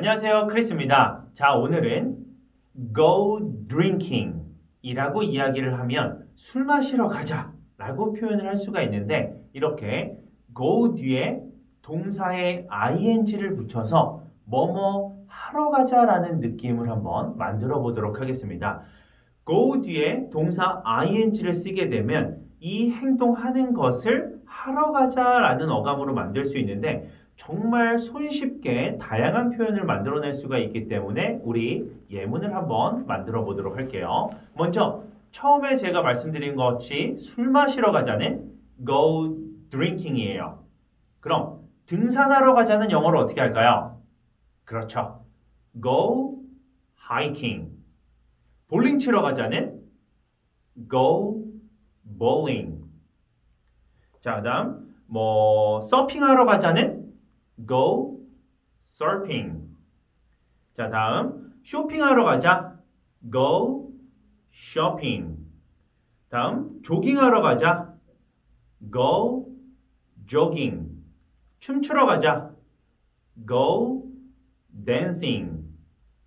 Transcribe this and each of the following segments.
안녕하세요. 크리스입니다. 자, 오늘은 go drinking 이라고 이야기를 하면 술 마시러 가자 라고 표현을 할 수가 있는데 이렇게 go 뒤에 동사의 ing를 붙여서 뭐뭐 하러 가자 라는 느낌을 한번 만들어 보도록 하겠습니다. go 뒤에 동사 ing를 쓰게 되면 이 행동하는 것을 하러 가자 라는 어감으로 만들 수 있는데 정말 손쉽게 다양한 표현을 만들어낼 수가 있기 때문에 우리 예문을 한번 만들어 보도록 할게요. 먼저 처음에 제가 말씀드린 것 같이 술 마시러 가자는 go drinking이에요. 그럼 등산하러 가자는 영어로 어떻게 할까요? 그렇죠. go hiking. 볼링 치러 가자는 go bowling. 자, 그다음 뭐 서핑하러 가자는 go surfing. 자, 다음 쇼핑하러 가자. go shopping. 다음 조깅하러 가자. go jogging. 춤추러 가자. go dancing.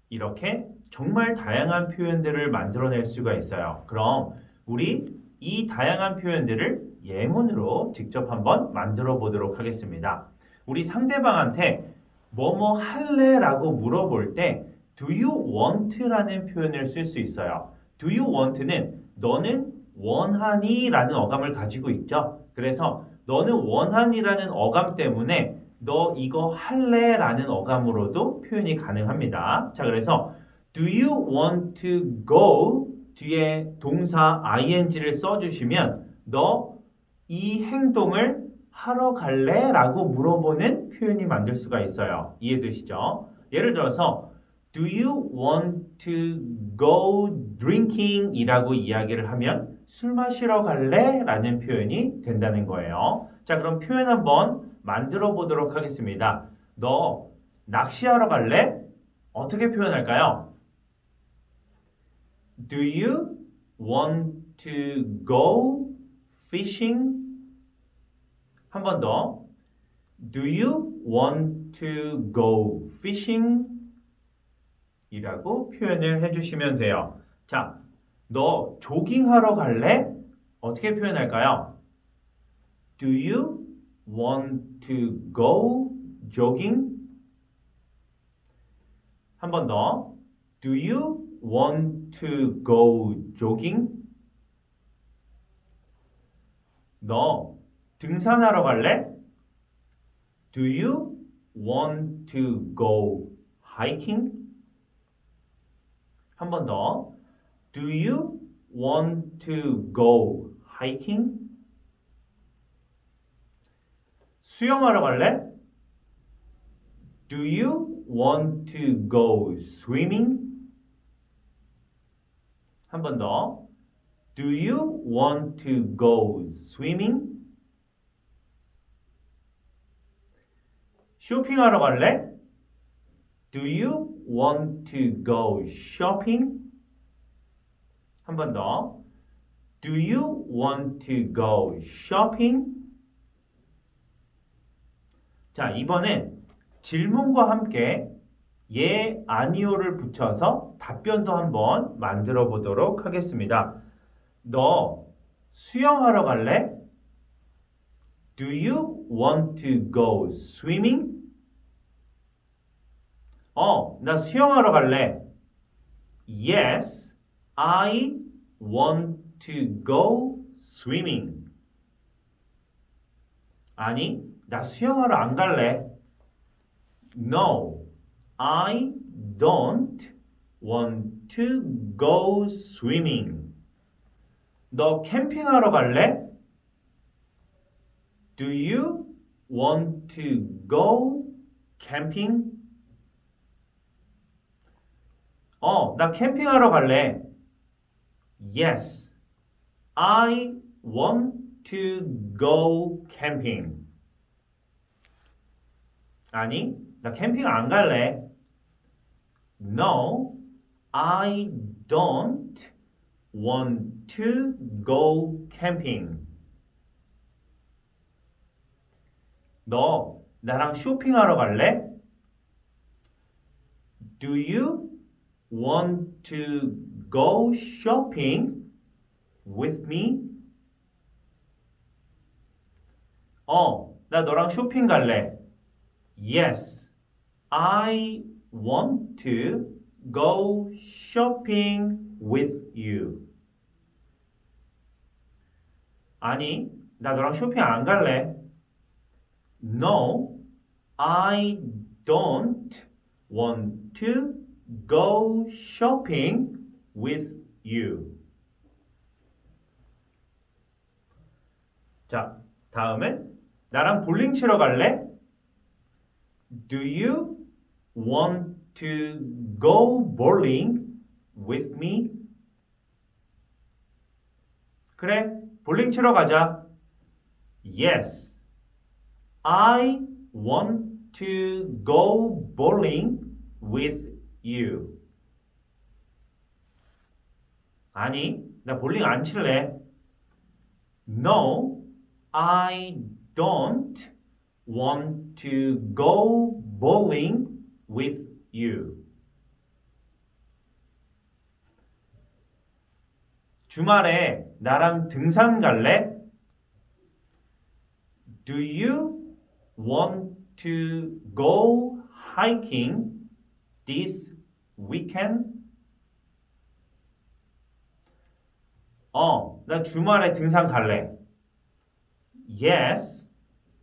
이렇게 정말 다양한 표현들을 만들어낼 수가 있어요. 그럼 우리 이 다양한 표현들을 예문으로 직접 한번 만들어 보도록 하겠습니다. 우리 상대방한테 뭐뭐 할래 라고 물어볼 때 do you want라는 표현을 쓸 수 있어요. do you want는 너는 원하니 라는 어감을 가지고 있죠. 그래서 너는 원하니라는 어감 때문에 너 이거 할래 라는 어감으로도 표현이 가능합니다. 자, 그래서 do you want to go 뒤에 동사 ing를 써주시면 너 이 행동을 하러 갈래? 라고 물어보는 표현이 만들 수가 있어요. 이해되시죠? 예를 들어서 Do you want to go drinking? 이라고 이야기를 하면 술 마시러 갈래? 라는 표현이 된다는 거예요. 자, 그럼 표현 한번 만들어 보도록 하겠습니다. 너 낚시하러 갈래? 어떻게 표현할까요? Do you want to go fishing? 한 번 더. Do you want to go fishing? 이라고 표현을 해주시면 돼요. 자, 너 조깅하러 갈래? 어떻게 표현할까요? Do you want to go jogging? 한 번 더. Do you want to go jogging? 너 등산하러 갈래? Do you want to go hiking? 한 번 더. Do you want to go hiking? 수영하러 갈래? Do you want to go swimming? 한 번 더. Do you want to go swimming? 쇼핑하러 갈래? Do you want to go shopping? 한 번 더. Do you want to go shopping? 자, 이번엔 질문과 함께 예, 아니오를 붙여서 답변도 한번 만들어 보도록 하겠습니다. 너 수영하러 갈래? Do you want to go swimming? 어, 나 수영하러 갈래. Yes, I want to go swimming. 아니, 나 수영하러 안 갈래. No, I don't want to go swimming. 너 캠핑하러 갈래? Do you want to go camping? 어, 나 캠핑하러 갈래. Yes, I want to go camping. 아니, 나 캠핑 안 갈래. No, I don't want to go camping. 너 나랑 쇼핑하러 갈래? Do you want to go shopping with me? 어, 나 너랑 쇼핑 갈래. Yes, I want to go shopping with you. 아니, 나 너랑 쇼핑 안 갈래. No, I don't want to go shopping with you. 자, 다음은 나랑 볼링 치러 갈래? Do you want to go bowling with me? 그래, 볼링 치러 가자. Yes, I want to go bowling with you. 아니, 나 볼링 안 칠래. No, I don't want to go bowling with you. 주말에 나랑 등산 갈래? Do you want to go hiking this weekend? 어, 나 주말에 등산 갈래. Yes,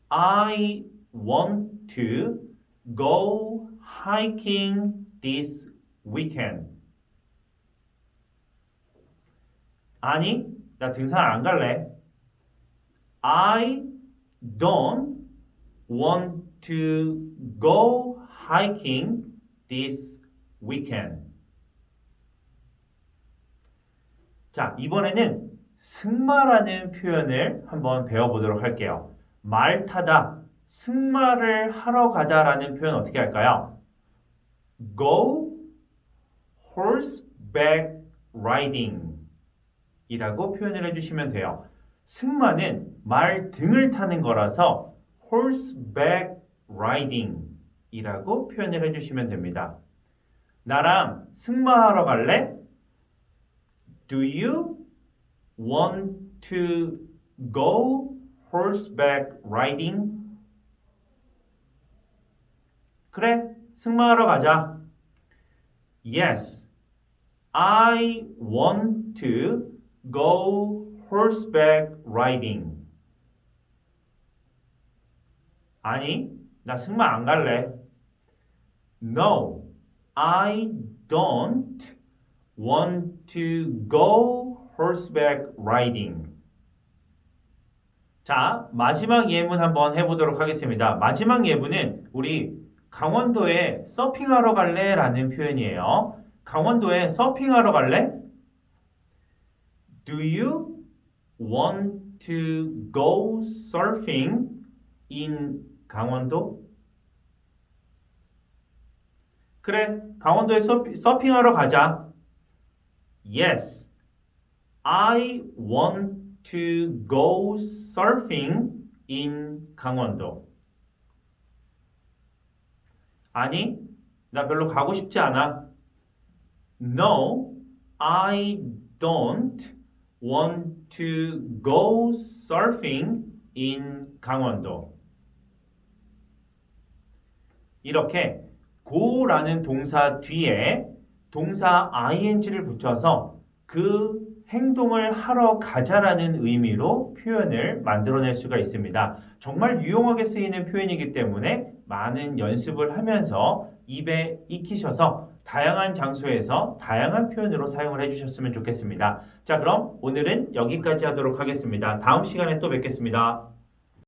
I want to go hiking this weekend. 아니, 나 등산 안 갈래. I don't want to go hiking this weekend. 자, 이번에는 승마라는 표현을 한번 배워보도록 할게요. 말 타다, 승마를 하러 가다라는 표현 어떻게 할까요? Go horseback riding 이라고 표현을 해주시면 돼요. 승마는 말 등을 타는 거라서 horseback riding 이라고 표현을 해주시면 됩니다. 나랑 승마하러 갈래? Do you want to go horseback riding? 그래, 승마하러 가자. Yes, I want to go horseback riding. 아니, 나 승마 안 갈래. No, I don't want to go horseback riding. 자, 마지막 예문 한번 해보도록 하겠습니다. 마지막 예문은 우리 강원도에 서핑하러 갈래? 라는 표현이에요. 강원도에 서핑하러 갈래? Do you want to go surfing in 강원도? 그래, 강원도에 서핑하러 가자. Yes, I want to go surfing in 강원도. 아니, 나 별로 가고 싶지 않아. No, I don't want to go surfing in 강원도. 이렇게 go라는 동사 뒤에 동사 ing를 붙여서 그 행동을 하러 가자라는 의미로 표현을 만들어낼 수가 있습니다. 정말 유용하게 쓰이는 표현이기 때문에 많은 연습을 하면서 입에 익히셔서 다양한 장소에서 다양한 표현으로 사용을 해주셨으면 좋겠습니다. 자, 그럼 오늘은 여기까지 하도록 하겠습니다. 다음 시간에 또 뵙겠습니다.